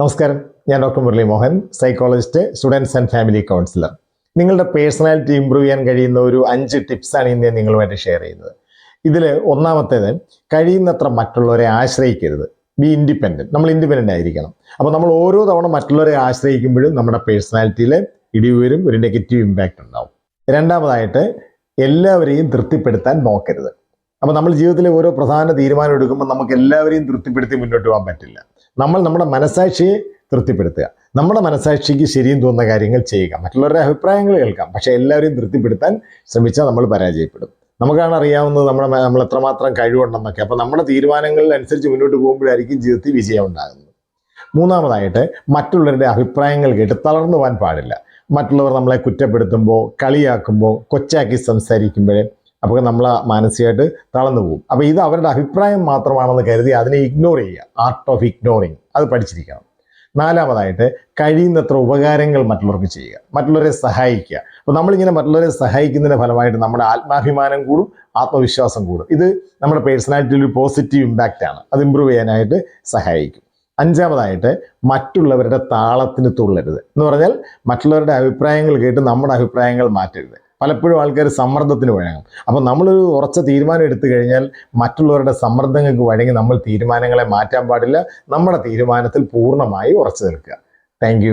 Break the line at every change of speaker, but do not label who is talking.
നമസ്കാരം. ഞാൻ doctor Murali Mohan psychologist students and family counsellor നിങ്ങളുടെ പേഴ്സണാലിറ്റി ഇമ്പ്രൂവ് ചെയ്യാൻ കഴിയുന്ന ഒരു അഞ്ച് ടിപ്സാണ് ഇന്ന് ഞാൻ നിങ്ങളുമായിട്ട് ഷെയർ ചെയ്യുന്നത്. ഇതിൽ ഒന്നാമത്തേത് കഴിയുന്നത്ര മറ്റുള്ളവരെ ആശ്രയിക്കരുത്. ബി ഇൻഡിപെൻഡന്റ് നമ്മൾ ഇൻഡിപെൻഡന്റ് ആയിരിക്കണം. അപ്പോൾ നമ്മൾ ഓരോ തവണ മറ്റുള്ളവരെ ആശ്രയിക്കുമ്പോഴും നമ്മുടെ പേഴ്സണാലിറ്റിയിൽ ഇടിവ് വരും ഒരു നെഗറ്റീവ് ഇമ്പാക്റ്റ് ഉണ്ടാവും. രണ്ടാമതായിട്ട് എല്ലാവരെയും തൃപ്തിപ്പെടുത്താൻ നോക്കരുത്. അപ്പോൾ നമ്മൾ ജീവിതത്തിലെ ഓരോ പ്രധാന തീരുമാനം എടുക്കുമ്പോൾ നമുക്ക് എല്ലാവരെയും തൃപ്തിപ്പെടുത്തി മുന്നോട്ട് പോകാൻ പറ്റില്ല. നമ്മൾ നമ്മുടെ മനസാക്ഷിയെ തൃപ്തിപ്പെടുത്തുക. നമ്മുടെ മനസാക്ഷിക്ക് ശരിയും തോന്നുന്ന കാര്യങ്ങൾ ചെയ്യുക. മറ്റുള്ളവരുടെ അഭിപ്രായങ്ങൾ കേൾക്കാം. പക്ഷേ എല്ലാവരെയും തൃപ്തിപ്പെടുത്താൻ ശ്രമിച്ചാൽ നമ്മൾ പരാജയപ്പെടും. നമുക്കാണ് അറിയാവുന്നത് നമ്മുടെ നമ്മൾ എത്രമാത്രം കഴിവുണ്ടെന്നൊക്കെ. അപ്പോൾ നമ്മുടെ തീരുമാനങ്ങളിൽ അനുസരിച്ച് മുന്നോട്ട് പോകുമ്പോഴായിരിക്കും ജീവിതത്തിൽ വിജയം ഉണ്ടാകുന്നത്. മൂന്നാമതായിട്ട് മറ്റുള്ളവരുടെ അഭിപ്രായങ്ങൾ കേട്ട് തളർന്നു പോകാൻ പാടില്ല. മറ്റുള്ളവർ നമ്മളെ കുറ്റപ്പെടുത്തുമ്പോൾ കളിയാക്കുമ്പോൾ കൊച്ചാക്കി സംസാരിക്കുമ്പോഴേ അപ്പോൾ നമ്മൾ മാനസികമായിട്ട് തളർന്നു പോകും. അപ്പോൾ ഇത് അവരുടെ അഭിപ്രായം മാത്രമാണെന്ന് കരുതി അതിനെ ഇഗ്നോർ ചെയ്യുക. ആർട്ട് ഓഫ് ഇഗ്നോറിങ് അത് പഠിച്ചിരിക്കണം. നാലാമതായിട്ട് കഴിയുന്നത്ര ഉപകാരങ്ങൾ മറ്റുള്ളവർക്ക് ചെയ്യുക. മറ്റുള്ളവരെ സഹായിക്കുക. അപ്പോൾ നമ്മളിങ്ങനെ മറ്റുള്ളവരെ സഹായിക്കുന്നതിന്റെ ഫലമായിട്ട് നമ്മുടെ ആത്മാഭിമാനം കൂടും ആത്മവിശ്വാസം കൂടും. ഇത് നമ്മുടെ പേഴ്സണാലിറ്റിയിൽ ഒരു പോസിറ്റീവ് ഇമ്പാക്റ്റ് ആണ്. അത് ഇമ്പ്രൂവ് ചെയ്യാനായിട്ട് സഹായിക്കും. അഞ്ചാമതായിട്ട് മറ്റുള്ളവരുടെ താളത്തിന് തുള്ളരുത്. എന്ന് പറഞ്ഞാൽ മറ്റുള്ളവരുടെ അഭിപ്രായങ്ങൾ കേട്ട് നമ്മുടെ അഭിപ്രായങ്ങൾ മാറ്റരുത്. പലപ്പോഴും ആൾക്കാർ സമ്മർദ്ദത്തിന് വഴങ്ങും. അപ്പോൾ നമ്മളൊരു ഉറച്ച തീരുമാനം എടുത്തു കഴിഞ്ഞാൽ മറ്റുള്ളവരുടെ സമ്മർദ്ദങ്ങൾക്ക് വഴങ്ങി നമ്മൾ തീരുമാനങ്ങളെ മാറ്റാൻ പാടില്ല. നമ്മുടെ തീരുമാനത്തിൽ പൂർണമായി ഉറച്ചു നിൽക്കുക. താങ്ക്